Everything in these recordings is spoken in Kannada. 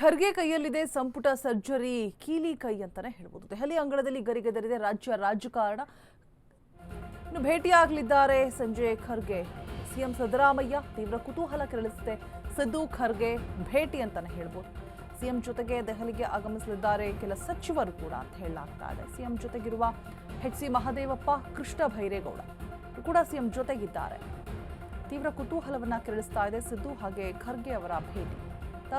ಖರ್ಗೆ ಕೈಯಲ್ಲಿದೆ ಸಂಪುಟ ಸರ್ಜರಿ, ಕೀಲಿ ಕೈ ಅಂತಾನೆ ಹೇಳ್ಬೋದು. ದೆಹಲಿ ಅಂಗಳದಲ್ಲಿ ಗರಿಗೆದರಿದೆ ರಾಜ್ಯ ರಾಜಕಾರಣ. ಇನ್ನು ಭೇಟಿಯಾಗಲಿದ್ದಾರೆ ಸಂಜಯ್ ಖರ್ಗೆ. ಸಿಎಂ ಸಿದ್ದರಾಮಯ್ಯ ತೀವ್ರ ಕುತೂಹಲ ಕೆರಳಿಸಿದೆ ಸಿದ್ದು ಖರ್ಗೆ ಭೇಟಿ ಅಂತಾನೆ ಹೇಳ್ಬೋದು. ಸಿಎಂ ಜೊತೆಗೆ ದೆಹಲಿಗೆ ಆಗಮಿಸಲಿದ್ದಾರೆ ಕೆಲ ಸಚಿವರು ಕೂಡ ಅಂತ ಹೇಳಲಾಗ್ತಾ ಇದೆ. ಸಿಎಂ ಜೊತೆಗಿರುವ ಹೆಚ್ ಸಿ ಮಹದೇವಪ್ಪ, ಕೃಷ್ಣ ಭೈರೇಗೌಡ ಕೂಡ ಸಿಎಂ ಜೊತೆಗಿದ್ದಾರೆ. ತೀವ್ರ ಕುತೂಹಲವನ್ನ ಕೆರಳಿಸ್ತಾ ಇದೆ ಸಿದ್ದು ಹಾಗೆ ಖರ್ಗೆ ಅವರ ಭೇಟಿ.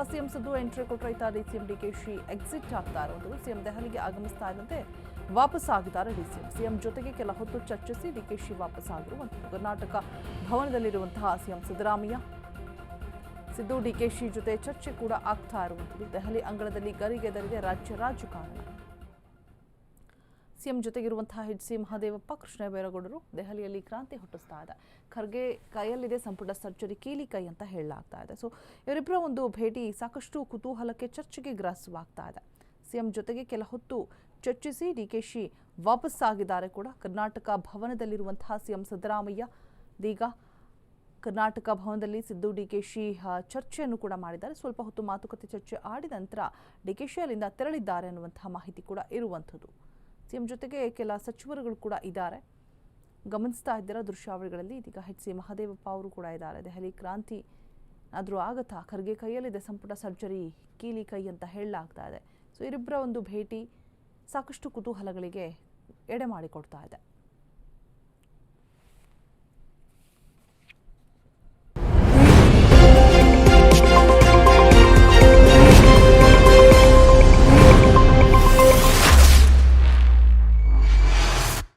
ಸಿಎಂ ಸಿದ್ದು ಎಂಟ್ರಿ ಕೊಟ್ಟರೆ ಡಿ ಕೆ ಶಿ ಎಕ್ಸಿಟ್ ಆಗ್ತಾ ಇರೋದು. ಸಿಎಂ ದೆಹಲಿಗೆ ಆಗಮಿಸ್ತಾ ಇದ್ದಂತೆ ವಾಪಸ್ ಆಗಿದ್ದಾರೆ ಡಿಸಿಎಂ ಸಿಎಂ ಜೊತೆಗೆ ಕೆಲ ಹೊತ್ತು ಚರ್ಚಿಸಿ ಡಿಕೆಶಿ ವಾಪಸ್ ಆಗಿರುವಂಥದ್ದು. ಕರ್ನಾಟಕ ಭವನದಲ್ಲಿರುವಂತಹ ಸಿಎಂ ಸಿದ್ದರಾಮಯ್ಯ, ಸಿದ್ದು ಡಿಕೆಶಿ ಜೊತೆ ಚರ್ಚೆ ಕೂಡ ಆಗ್ತಾ ಇರುವಂಥದ್ದು. ದೆಹಲಿ ಅಂಗಳದಲ್ಲಿ ಗರಿಗೆದರಿದೆ ರಾಜ್ಯ ರಾಜಕಾರಣ. ಸಿಎಂ ಜೊತೆಗಿರುವಂತಹ ಎಚ್ ಸಿ ಮಹಾದೇವಪ್ಪ, ಕೃಷ್ಣ ಬೈರೇಗೌಡರು ದೆಹಲಿಯಲ್ಲಿ ಕ್ರಾಂತಿ ಹುಟ್ಟಿಸ್ತಾ ಇದೆ ಖರ್ಗೆ ಕೈಯಲ್ಲಿದೆ ಸಂಪುಟ ಸರ್ಜರಿ, ಕೀಲಿ ಕೈ ಅಂತ ಹೇಳಲಾಗ್ತಾ ಇದೆ. ಸೊ ಇವರಿಬ್ಬರ ಒಂದು ಭೇಟಿ ಸಾಕಷ್ಟು ಕುತೂಹಲಕ್ಕೆ, ಚರ್ಚೆಗೆ ಗ್ರಾಸವಾಗ್ತಾ ಇದೆ. ಸಿಎಂ ಜೊತೆಗೆ ಕೆಲ ಹೊತ್ತು ಚರ್ಚಿಸಿ ಡಿಕೆಶಿ ವಾಪಸ್ ಆಗಿದ್ದಾರೆ ಕೂಡ. ಕರ್ನಾಟಕ ಭವನದಲ್ಲಿರುವಂತಹ ಸಿಎಂ ಸಿದ್ದರಾಮಯ್ಯ ಇದೀಗ ಕರ್ನಾಟಕ ಭವನದಲ್ಲಿ ಸಿದ್ದು ಡಿಕೆಶಿ ಶಿ ಚರ್ಚೆಯನ್ನು ಕೂಡ ಮಾಡಿದ್ದಾರೆ. ಸ್ವಲ್ಪ ಹೊತ್ತು ಮಾತುಕತೆ ಚರ್ಚೆ ಆಡಿದ ನಂತರ ಡಿಕೆಶಿ ಅಲ್ಲಿಂದ ತೆರಳಿದ್ದಾರೆ ಅನ್ನುವಂತಹ ಮಾಹಿತಿ ಕೂಡ ಇರುವಂಥದ್ದು. ಸಿಎಂ ಜೊತೆಗೆ ಕೆಲ ಸಚಿವರುಗಳು ಕೂಡ ಇದ್ದಾರೆ. ಗಮನಿಸ್ತಾ ಇದ್ದೀರಾ ದೃಶ್ಯಾವಳಿಗಳಲ್ಲಿ ಇದೀಗ ಎಚ್ ಸಿ ಮಹದೇವಪ್ಪ ಅವರು ಕೂಡ ಇದ್ದಾರೆ. ದೆಹಲಿ ಕ್ರಾಂತಿ ಆದರೂ ಆಗತ್ತಾ? ಖರ್ಗೆ ಕೈಯಲ್ಲಿದೆ ಸಂಪುಟ ಸರ್ಜರಿ, ಕೀಲಿ ಕೈ ಅಂತ ಹೇಳಲಾಗ್ತಾ ಇದೆ. ಸೊ ಇವರಿಬ್ಬರ ಒಂದು ಭೇಟಿ ಸಾಕಷ್ಟು ಕುತೂಹಲಗಳಿಗೆ ಎಡೆ ಮಾಡಿಕೊಡ್ತಾ ಇದೆ.